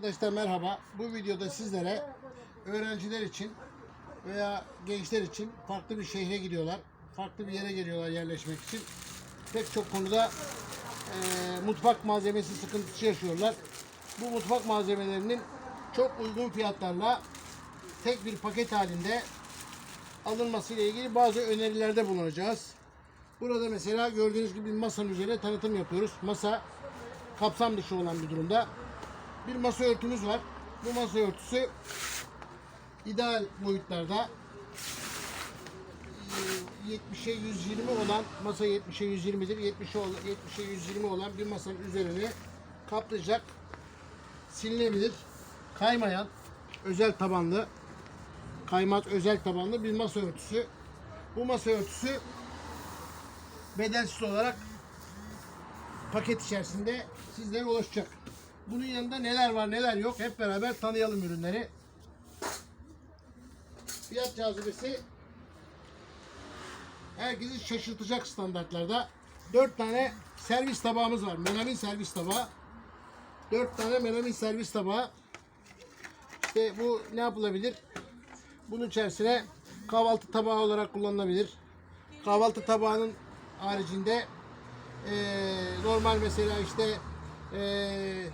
Arkadaşlar merhaba. Bu videoda sizlere öğrenciler için veya gençler için farklı bir şehre gidiyorlar. Farklı bir yere geliyorlar yerleşmek için. Pek çok konuda eee, mutfak malzemesi sıkıntısı yaşıyorlar. Bu mutfak malzemelerinin çok uygun fiyatlarla tek bir paket halinde alınması ile ilgili bazı önerilerde bulunacağız. Burada mesela gördüğünüz gibi masanın üzerine tanıtım yapıyoruz. Masa kapsam dışı olan bir durumda. Bir masa örtümüz var. Bu masa örtüsü ideal boyutlarda Ee, 70'e 120 olan masa 70'e 120'dir. 70'e ol- 70'e 120 olan bir masanın üzerine kaplayacak silinebilir. Kaymayan özel tabanlı kaymaz özel tabanlı bir masa örtüsü. Bu masa örtüsü bedelsiz olarak paket içerisinde sizlere ulaşacak. Bunun yanında neler var neler yok hep beraber tanıyalım ürünleri. Fiyat cazibesi herkesi şaşırtacak standartlarda. 4 tane servis tabağımız var. Melamin servis tabağı. 4 tane melamin servis tabağı. İşte bu ne yapılabilir? Bunun içerisine kahvaltı tabağı olarak kullanılabilir. Kahvaltı tabağının haricinde eee, normal mesela işte eee,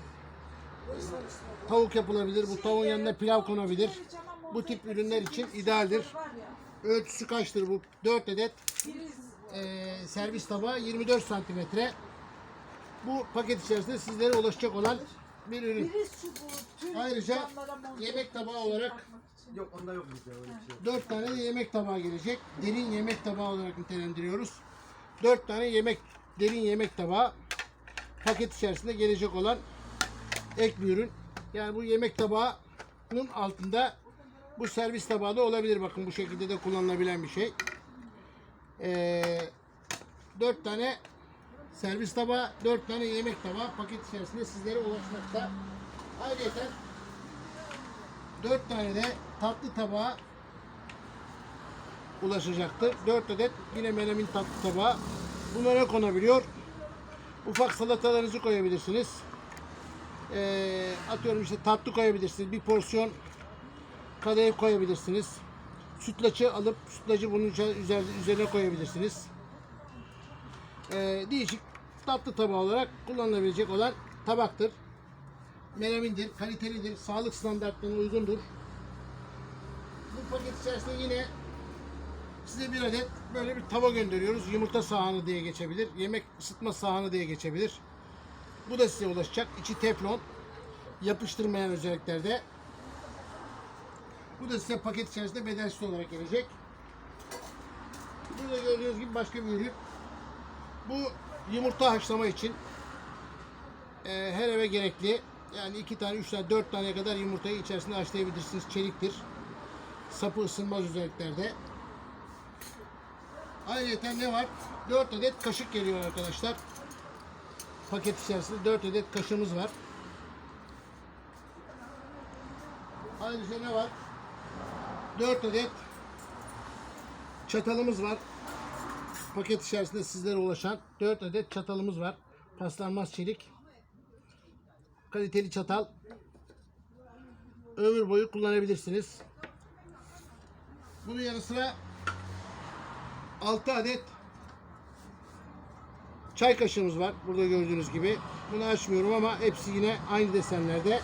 tavuk yapılabilir. Bu tavuğun yanına pilav konabilir. Bu tip ürünler için idealdir. Ölçüsü kaçtır bu? 4 adet eee, servis tabağı 24 santimetre. Bu paket içerisinde sizlere ulaşacak olan bir ürün. Ayrıca yemek tabağı olarak Yok onda yok bizde öyle bir şey. 4 tane de yemek tabağı gelecek. Derin yemek tabağı olarak nitelendiriyoruz. 4 tane yemek derin yemek tabağı paket içerisinde gelecek olan ek bir ürün. Yani bu yemek tabağının altında bu servis tabağı da olabilir. Bakın bu şekilde de kullanılabilen bir şey. Ee, 4 tane servis tabağı, 4 tane yemek tabağı paket içerisinde sizlere ulaşmakta. Ayrıca 4 tane de tatlı tabağa ulaşacaktır. 4 adet yine menemin tatlı tabağı. Bunlara konabiliyor. Ufak salatalarınızı koyabilirsiniz. Ee, atıyorum işte tatlı koyabilirsiniz. Bir porsiyon kadayıf koyabilirsiniz. Sütlacı alıp sütlacı bunun üzer- üzer- üzerine koyabilirsiniz. Ee, değişik tatlı tabağı olarak kullanılabilecek olan tabaktır melamindir, kalitelidir, sağlık standartlarına uygundur. Bu paket içerisinde yine size bir adet böyle bir tava gönderiyoruz. Yumurta sahanı diye geçebilir, yemek ısıtma sahanı diye geçebilir. Bu da size ulaşacak. İçi teflon, yapıştırmayan özelliklerde. Bu da size paket içerisinde bedelsiz olarak gelecek. Burada gördüğünüz gibi başka bir ürün. Bu yumurta haşlama için e, her eve gerekli. Yani iki tane, üç tane, dört tane kadar yumurtayı içerisinde haşlayabilirsiniz. Çeliktir. Sapı ısınmaz özelliklerde. Ayrıca ne var? 4 adet kaşık geliyor arkadaşlar. Paket içerisinde 4 adet kaşığımız var. Ayrıca ne var? 4 adet çatalımız var. Paket içerisinde sizlere ulaşan 4 adet çatalımız var. Paslanmaz çelik kaliteli çatal ömür boyu kullanabilirsiniz. Bunun yanı sıra 6 adet çay kaşığımız var. Burada gördüğünüz gibi. Bunu açmıyorum ama hepsi yine aynı desenlerde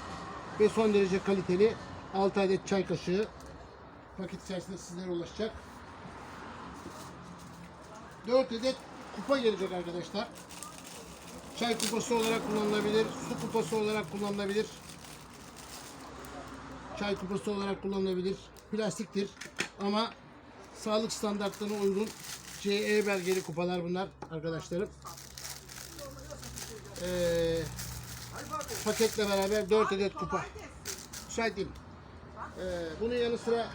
ve son derece kaliteli 6 adet çay kaşığı paket içerisinde sizlere ulaşacak. 4 adet kupa gelecek arkadaşlar. Çay kupası olarak kullanılabilir, su kupası olarak kullanılabilir. Çay kupası olarak kullanılabilir. Plastiktir ama sağlık standartlarına uygun CE belgeli kupalar bunlar arkadaşlarım. Ee, paketle beraber 4 adet kupa. Müsait. Ee, bunun yanı sıra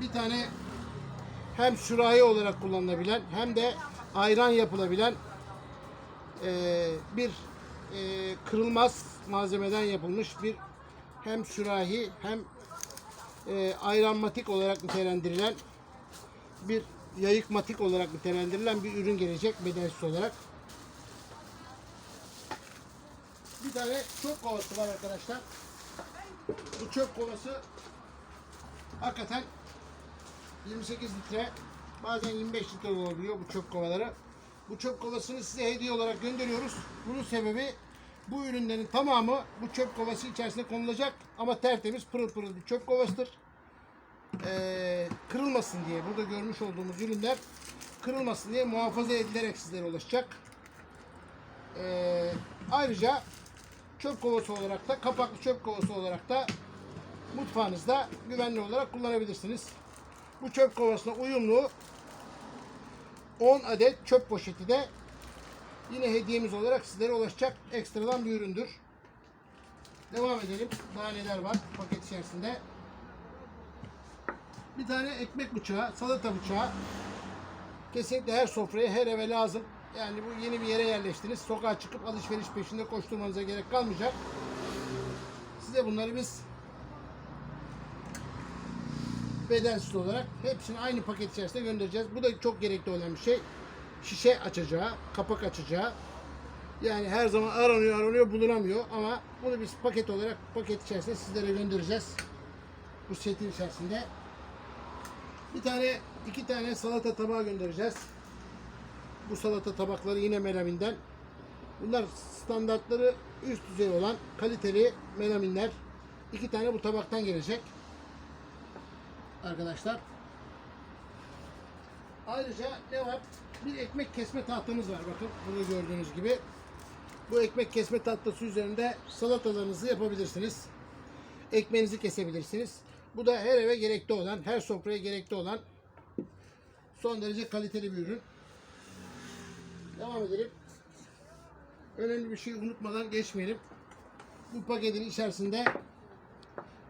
bir tane hem sürahi olarak kullanılabilen hem de ayran yapılabilen e, bir e, kırılmaz malzemeden yapılmış bir hem sürahi hem e, ayranmatik olarak nitelendirilen bir yayıkmatik olarak nitelendirilen bir ürün gelecek bedelsiz olarak. Bir tane çöp kovası var arkadaşlar. Bu çöp kovası hakikaten 28 litre bazen 25 litre olabiliyor bu çöp kovaları. Bu çöp kovasını size hediye olarak gönderiyoruz. Bunun sebebi bu ürünlerin tamamı bu çöp kovası içerisine konulacak ama tertemiz pırıl pırıl bir çöp kovasıdır. Ee, kırılmasın diye burada görmüş olduğumuz ürünler kırılmasın diye muhafaza edilerek sizlere ulaşacak. Ee, ayrıca çöp kovası olarak da kapaklı çöp kovası olarak da mutfağınızda güvenli olarak kullanabilirsiniz. Bu çöp kovasına uyumlu 10 adet çöp poşeti de yine hediyemiz olarak sizlere ulaşacak ekstradan bir üründür. Devam edelim. Daha neler var paket içerisinde. Bir tane ekmek bıçağı, salata bıçağı. Kesinlikle her sofraya, her eve lazım. Yani bu yeni bir yere yerleştiniz. Sokağa çıkıp alışveriş peşinde koşturmanıza gerek kalmayacak. Size bunları biz bedelsiz olarak hepsini aynı paket içerisinde göndereceğiz. Bu da çok gerekli olan bir şey. Şişe açacağı, kapak açacağı. Yani her zaman aranıyor aranıyor bulunamıyor ama bunu biz paket olarak paket içerisinde sizlere göndereceğiz. Bu setin içerisinde. Bir tane, iki tane salata tabağı göndereceğiz. Bu salata tabakları yine melaminden. Bunlar standartları üst düzey olan kaliteli melaminler. İki tane bu tabaktan gelecek. Arkadaşlar. Ayrıca ne var? Bir ekmek kesme tahtamız var. Bakın burada gördüğünüz gibi. Bu ekmek kesme tahtası üzerinde salatalarınızı yapabilirsiniz. Ekmeğinizi kesebilirsiniz. Bu da her eve gerekli olan, her sofraya gerekli olan son derece kaliteli bir ürün. Devam edelim. Önemli bir şey unutmadan geçmeyelim. Bu paketin içerisinde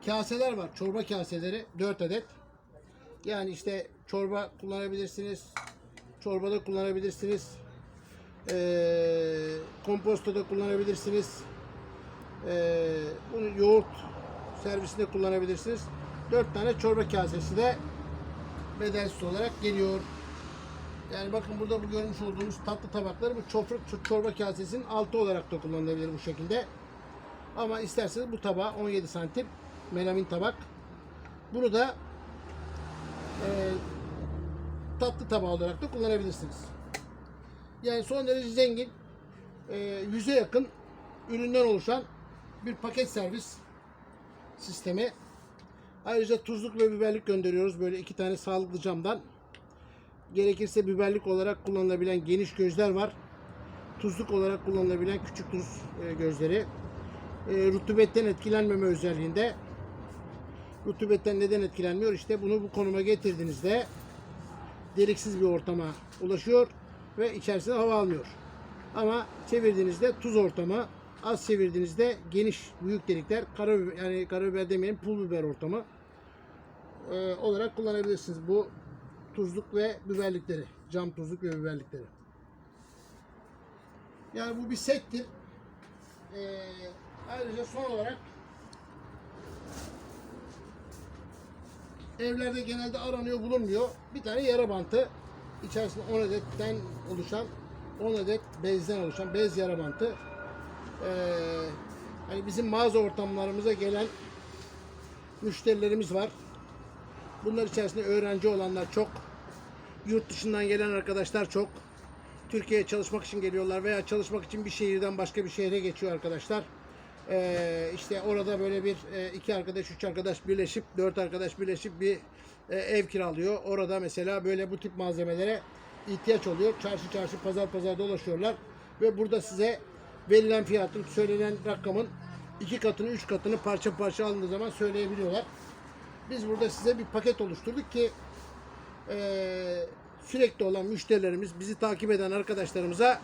kaseler var. Çorba kaseleri 4 adet. Yani işte çorba kullanabilirsiniz. Çorbada kullanabilirsiniz. Ee, kompostoda kullanabilirsiniz. Ee, bunu yoğurt servisinde kullanabilirsiniz. 4 tane çorba kasesi de bedelsiz olarak geliyor. Yani bakın burada bu görmüş olduğumuz tatlı tabakları bu çofra, çorba kasesinin altı olarak da kullanılabilir bu şekilde. Ama isterseniz bu tabağı 17 santim melamin tabak. Bunu da e, tatlı tabağı olarak da kullanabilirsiniz. Yani son derece zengin, e, yüze yakın üründen oluşan bir paket servis sistemi. Ayrıca tuzluk ve biberlik gönderiyoruz. Böyle iki tane sağlıklı camdan. Gerekirse biberlik olarak kullanılabilen geniş gözler var. Tuzluk olarak kullanılabilen küçük tuz e, gözleri. E, rutubetten etkilenmeme özelliğinde. Rutubetten neden etkilenmiyor? İşte bunu bu konuma getirdiğinizde deliksiz bir ortama ulaşıyor ve içerisine hava almıyor. Ama çevirdiğinizde tuz ortamı, az çevirdiğinizde geniş büyük delikler, karabiber, yani karabiber demeyelim pul biber ortamı e, olarak kullanabilirsiniz bu tuzluk ve biberlikleri. Cam tuzluk ve biberlikleri. Yani bu bir settir. E, ayrıca son olarak evlerde genelde aranıyor bulunmuyor. Bir tane yara bantı. İçerisinde 10 adetten oluşan 10 adet bezden oluşan bez yara bantı. Ee, hani bizim mağaza ortamlarımıza gelen müşterilerimiz var. Bunlar içerisinde öğrenci olanlar çok. Yurt dışından gelen arkadaşlar çok. Türkiye'ye çalışmak için geliyorlar veya çalışmak için bir şehirden başka bir şehre geçiyor arkadaşlar. Ee, işte orada böyle bir e, iki arkadaş, üç arkadaş birleşip, dört arkadaş birleşip bir e, ev kiralıyor. Orada mesela böyle bu tip malzemelere ihtiyaç oluyor. Çarşı çarşı, pazar pazar dolaşıyorlar ve burada size verilen fiyatın, söylenen rakamın iki katını, üç katını parça parça alındığı zaman söyleyebiliyorlar. Biz burada size bir paket oluşturduk ki eee, sürekli olan müşterilerimiz, bizi takip eden arkadaşlarımıza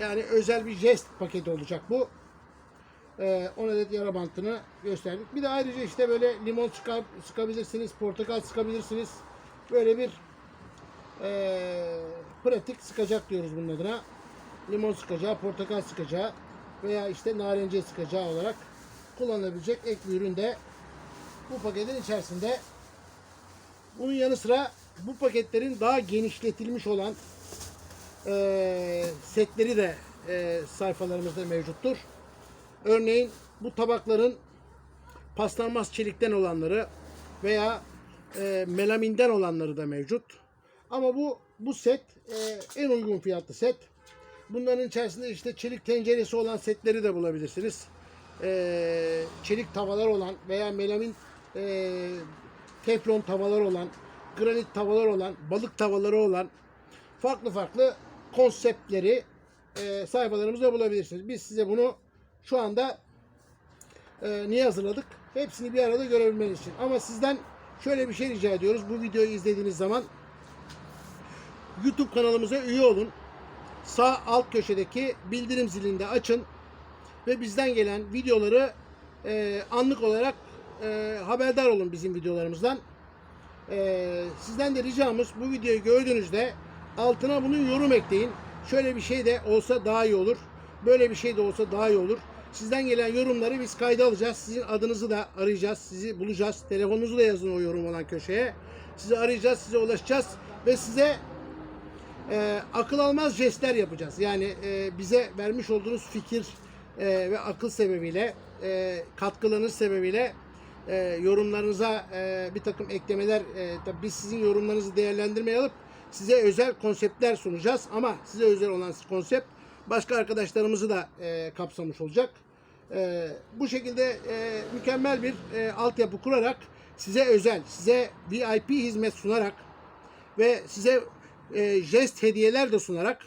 yani özel bir jest paketi olacak bu. Eee 10 adet yara bantını gösterdik. Bir de ayrıca işte böyle limon sıka, sıkabilirsiniz, portakal sıkabilirsiniz. Böyle bir eee, pratik sıkacak diyoruz bunun adına. Limon sıkacağı, portakal sıkacağı veya işte narenciye sıkacağı olarak kullanılabilecek ek bir ürün de bu paketin içerisinde. Bunun yanı sıra bu paketlerin daha genişletilmiş olan eee, setleri de eee, sayfalarımızda mevcuttur. Örneğin bu tabakların paslanmaz çelikten olanları veya e, melaminden olanları da mevcut. Ama bu bu set e, en uygun fiyatlı set. Bunların içerisinde işte çelik tenceresi olan setleri de bulabilirsiniz. E, çelik tavalar olan veya melamin e, teflon tavalar olan, granit tavalar olan, balık tavaları olan farklı farklı konseptleri e, sayfalarımızda bulabilirsiniz. Biz size bunu şu anda e, niye hazırladık? Hepsini bir arada görebilmeniz için. Ama sizden şöyle bir şey rica ediyoruz. Bu videoyu izlediğiniz zaman YouTube kanalımıza üye olun. Sağ alt köşedeki bildirim zilini de açın ve bizden gelen videoları e, anlık olarak e, haberdar olun bizim videolarımızdan. E, sizden de ricamız bu videoyu gördüğünüzde altına bunun yorum ekleyin. Şöyle bir şey de olsa daha iyi olur. Böyle bir şey de olsa daha iyi olur. Sizden gelen yorumları biz kayda alacağız. Sizin adınızı da arayacağız. Sizi bulacağız. Telefonunuzu da yazın o yorum olan köşeye. Sizi arayacağız, size ulaşacağız ve size e, akıl almaz jestler yapacağız. Yani e, bize vermiş olduğunuz fikir e, ve akıl sebebiyle, e, katkılarınız sebebiyle e, yorumlarınıza e, bir takım eklemeler, e, tabii biz sizin yorumlarınızı değerlendirmeye alıp size özel konseptler sunacağız. Ama size özel olan konsept başka arkadaşlarımızı da e, kapsamış olacak. E, bu şekilde e, mükemmel bir e, altyapı kurarak size özel, size VIP hizmet sunarak ve size e, jest hediyeler de sunarak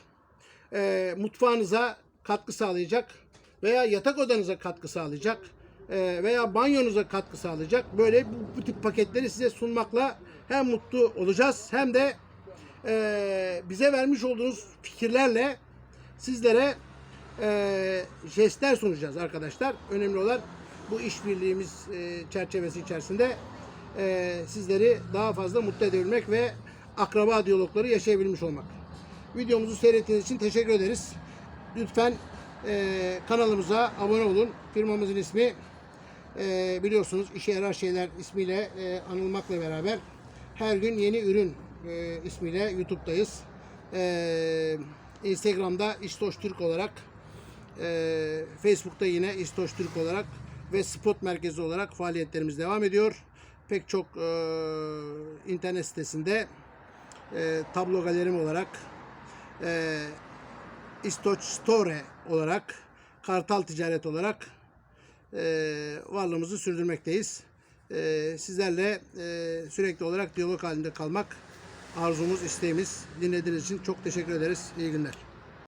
e, mutfağınıza katkı sağlayacak veya yatak odanıza katkı sağlayacak veya banyonuza katkı sağlayacak böyle bu, bu tip paketleri size sunmakla hem mutlu olacağız hem de e, bize vermiş olduğunuz fikirlerle sizlere e, jestler sunacağız arkadaşlar. Önemli olan bu işbirliğimiz e, çerçevesi içerisinde e, sizleri daha fazla mutlu edebilmek ve akraba diyalogları yaşayabilmiş olmak. Videomuzu seyrettiğiniz için teşekkür ederiz. Lütfen e, kanalımıza abone olun. Firmamızın ismi e, biliyorsunuz işe yarar şeyler ismiyle e, anılmakla beraber her gün yeni ürün e, ismiyle YouTube'dayız. E, Instagram'da İstoş Türk olarak e, Facebook'ta yine İstoş Türk olarak ve Spot Merkezi olarak faaliyetlerimiz devam ediyor. Pek çok e, internet sitesinde e, tablo galerim olarak e, İstoç Store olarak Kartal Ticaret olarak e, varlığımızı sürdürmekteyiz. E, sizlerle e, sürekli olarak diyalog halinde kalmak arzumuz, isteğimiz. Dinlediğiniz için çok teşekkür ederiz. İyi günler.